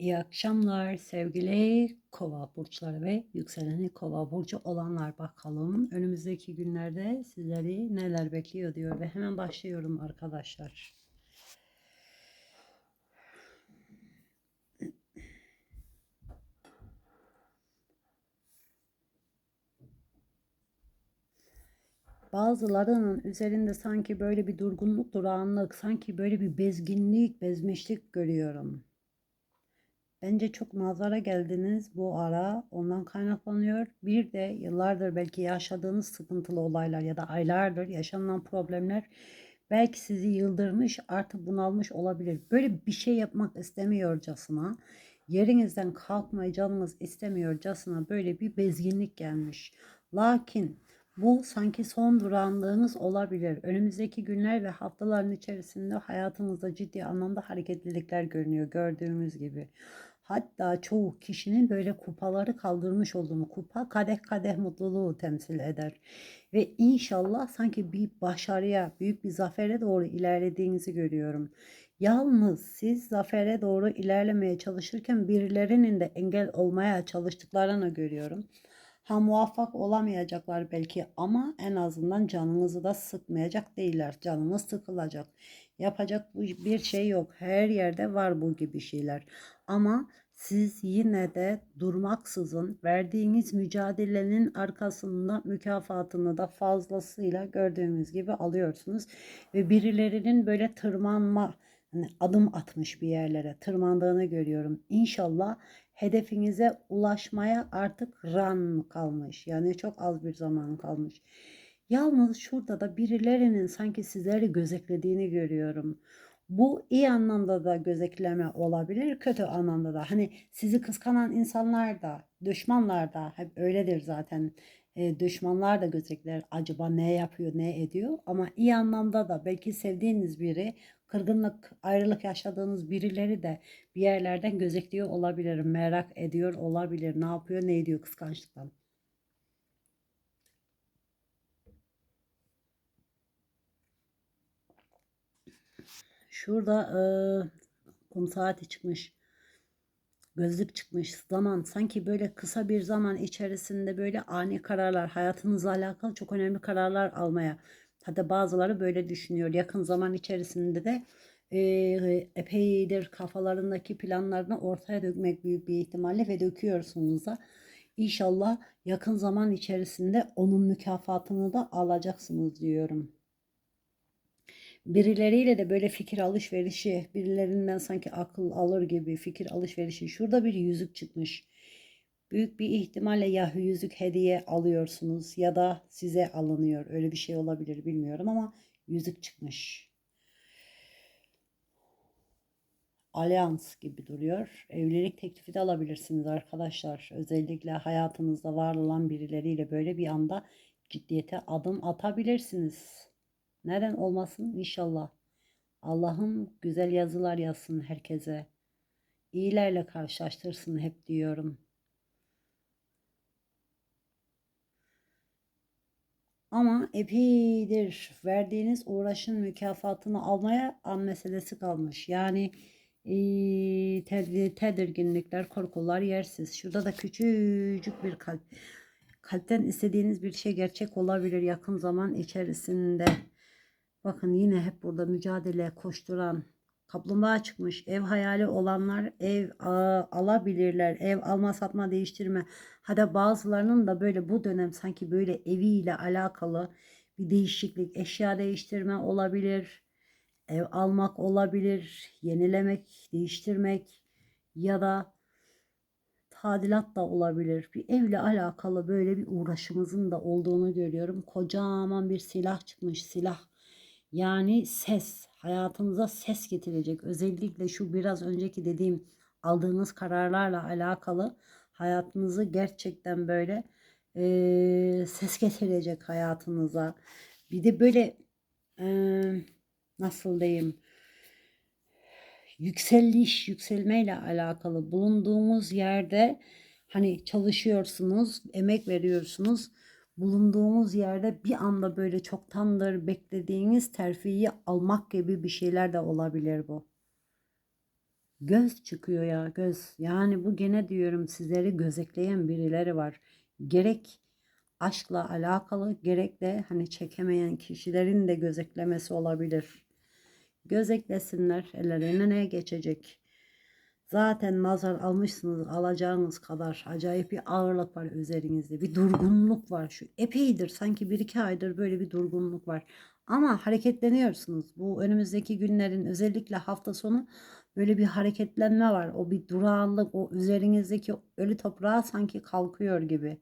İyi akşamlar sevgili kova burçları ve yükseleni kova burcu olanlar bakalım. Önümüzdeki günlerde sizleri neler bekliyor diyor ve hemen başlıyorum arkadaşlar. Bazılarının üzerinde sanki böyle bir durgunluk, durağanlık, sanki böyle bir bezginlik, bezmişlik görüyorum. Bence çok nazara geldiniz bu ara. Ondan kaynaklanıyor. Bir de yıllardır belki yaşadığınız sıkıntılı olaylar ya da aylardır yaşanılan problemler belki sizi yıldırmış, artık bunalmış olabilir. Böyle bir şey yapmak istemiyorcasına, yerinizden kalkmayı canınız istemiyorcasına böyle bir bezginlik gelmiş. Lakin bu sanki son durağanlığınız olabilir. Önümüzdeki günler ve haftaların içerisinde hayatınızda ciddi anlamda hareketlilikler görünüyor gördüğümüz gibi. Hatta çoğu kişinin böyle kupaları kaldırmış olduğunu, kupa kadeh kadeh mutluluğu temsil eder. Ve inşallah sanki bir başarıya, büyük bir zafere doğru ilerlediğinizi görüyorum. Yalnız siz zafere doğru ilerlemeye çalışırken birilerinin de engel olmaya çalıştıklarını görüyorum. Ha muvaffak olamayacaklar belki ama en azından canınızı da sıkmayacak değiller. Canınız sıkılacak. Yapacak bir şey yok. Her yerde var bu gibi şeyler. Ama siz yine de durmaksızın verdiğiniz mücadelenin arkasında mükafatını da fazlasıyla gördüğünüz gibi alıyorsunuz. Ve birilerinin böyle tırmanma, hani adım atmış bir yerlere tırmandığını görüyorum. İnşallah hedefinize ulaşmaya artık ran kalmış. Yani çok az bir zaman kalmış. Yalnız şurada da birilerinin sanki sizleri gözetlediğini görüyorum. Bu iyi anlamda da gözetleme olabilir, kötü anlamda da. Hani sizi kıskanan insanlar da, düşmanlar da hep öyledir zaten. E, düşmanlar da gözetler acaba ne yapıyor, ne ediyor. Ama iyi anlamda da belki sevdiğiniz biri, kırgınlık, ayrılık yaşadığınız birileri de bir yerlerden gözetliyor olabilir, merak ediyor olabilir. Ne yapıyor, ne ediyor kıskançlıktan. Şurada e, kum saati çıkmış. Gözlük çıkmış. Zaman sanki böyle kısa bir zaman içerisinde böyle ani kararlar, hayatınızla alakalı çok önemli kararlar almaya. Hatta bazıları böyle düşünüyor. Yakın zaman içerisinde de e, epeydir kafalarındaki planlarını ortaya dökmek büyük bir ihtimalle ve döküyorsunuz da. İnşallah yakın zaman içerisinde onun mükafatını da alacaksınız diyorum birileriyle de böyle fikir alışverişi, birilerinden sanki akıl alır gibi fikir alışverişi. Şurada bir yüzük çıkmış. Büyük bir ihtimalle ya yüzük hediye alıyorsunuz ya da size alınıyor. Öyle bir şey olabilir bilmiyorum ama yüzük çıkmış. Alyans gibi duruyor. Evlilik teklifi de alabilirsiniz arkadaşlar. Özellikle hayatınızda var olan birileriyle böyle bir anda ciddiyete adım atabilirsiniz. Neden olmasın inşallah. Allah'ım güzel yazılar yazsın herkese. İyilerle karşılaştırsın hep diyorum. Ama epeydir verdiğiniz uğraşın mükafatını almaya an meselesi kalmış. Yani e, tedirginlikler, korkular yersiz. Şurada da küçücük bir kalp. Kalpten istediğiniz bir şey gerçek olabilir yakın zaman içerisinde. Bakın yine hep burada mücadele koşturan kaplumbağa çıkmış. Ev hayali olanlar ev a, alabilirler. Ev alma satma değiştirme. Hatta bazılarının da böyle bu dönem sanki böyle eviyle alakalı bir değişiklik, eşya değiştirme olabilir. Ev almak olabilir, yenilemek, değiştirmek ya da tadilat da olabilir. Bir evle alakalı böyle bir uğraşımızın da olduğunu görüyorum. Kocaman bir silah çıkmış. Silah yani ses, hayatınıza ses getirecek. Özellikle şu biraz önceki dediğim aldığınız kararlarla alakalı hayatınızı gerçekten böyle e, ses getirecek hayatınıza. Bir de böyle e, nasıl diyeyim yükseliş, yükselmeyle alakalı bulunduğumuz yerde hani çalışıyorsunuz, emek veriyorsunuz bulunduğumuz yerde bir anda böyle çoktandır beklediğiniz terfiyi almak gibi bir şeyler de olabilir bu. Göz çıkıyor ya göz. Yani bu gene diyorum sizleri gözetleyen birileri var. Gerek aşkla alakalı gerek de hani çekemeyen kişilerin de gözetlemesi olabilir. Gözetlesinler ellerine ne geçecek. Zaten nazar almışsınız alacağınız kadar acayip bir ağırlık var üzerinizde. Bir durgunluk var şu epeydir sanki bir iki aydır böyle bir durgunluk var. Ama hareketleniyorsunuz. Bu önümüzdeki günlerin özellikle hafta sonu böyle bir hareketlenme var. O bir durağanlık o üzerinizdeki ölü toprağa sanki kalkıyor gibi.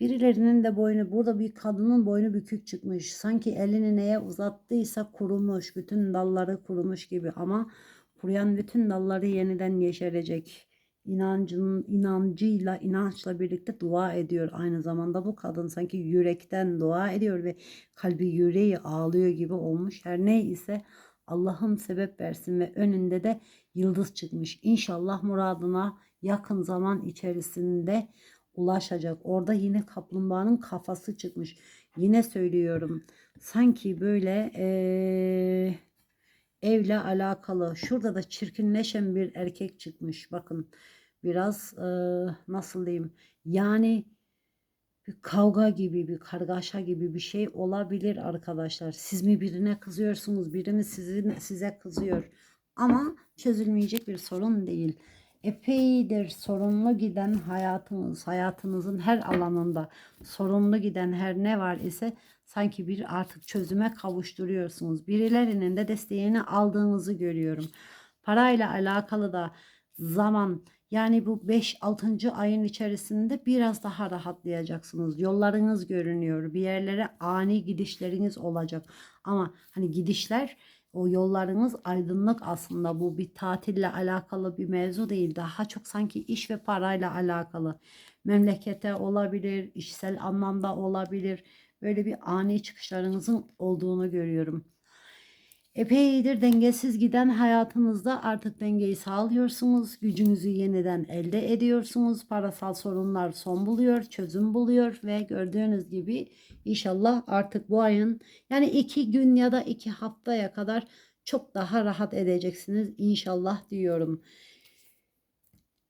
Birilerinin de boynu burada bir kadının boynu bükük çıkmış. Sanki elini neye uzattıysa kurumuş. Bütün dalları kurumuş gibi ama kuruyan bütün dalları yeniden yeşerecek. İnancın, inancıyla, inançla birlikte dua ediyor. Aynı zamanda bu kadın sanki yürekten dua ediyor ve kalbi yüreği ağlıyor gibi olmuş. Her ne ise Allah'ım sebep versin ve önünde de yıldız çıkmış. İnşallah muradına yakın zaman içerisinde ulaşacak. Orada yine kaplumbağanın kafası çıkmış. Yine söylüyorum. Sanki böyle eee, evle alakalı. Şurada da çirkinleşen bir erkek çıkmış. Bakın biraz eee, nasıl diyeyim? Yani bir kavga gibi, bir kargaşa gibi bir şey olabilir arkadaşlar. Siz mi birine kızıyorsunuz, biri mi sizin, size kızıyor. Ama çözülmeyecek bir sorun değil. Epeydir sorunlu giden hayatınız, hayatınızın her alanında sorunlu giden her ne var ise sanki bir artık çözüme kavuşturuyorsunuz. Birilerinin de desteğini aldığınızı görüyorum. Parayla alakalı da zaman yani bu 5-6. ayın içerisinde biraz daha rahatlayacaksınız. Yollarınız görünüyor. Bir yerlere ani gidişleriniz olacak. Ama hani gidişler o yollarınız aydınlık aslında. Bu bir tatille alakalı bir mevzu değil. Daha çok sanki iş ve parayla alakalı. Memlekete olabilir, işsel anlamda olabilir. Böyle bir ani çıkışlarınızın olduğunu görüyorum. Epeydir dengesiz giden hayatınızda artık dengeyi sağlıyorsunuz. Gücünüzü yeniden elde ediyorsunuz. Parasal sorunlar son buluyor, çözüm buluyor ve gördüğünüz gibi inşallah artık bu ayın yani iki gün ya da iki haftaya kadar çok daha rahat edeceksiniz inşallah diyorum.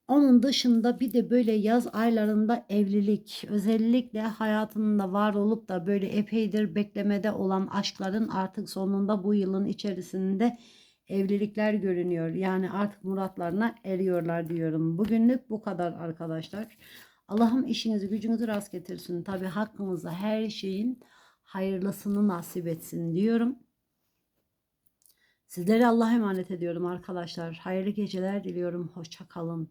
Onun dışında bir de böyle yaz aylarında evlilik, özellikle hayatında var olup da böyle epeydir beklemede olan aşkların artık sonunda bu yılın içerisinde evlilikler görünüyor. Yani artık muratlarına eriyorlar diyorum. Bugünlük bu kadar arkadaşlar. Allah'ım işinizi gücünüzü rast getirsin. Tabi hakkımızda her şeyin hayırlısını nasip etsin diyorum. Sizleri Allah'a emanet ediyorum arkadaşlar. Hayırlı geceler diliyorum. Hoşça kalın.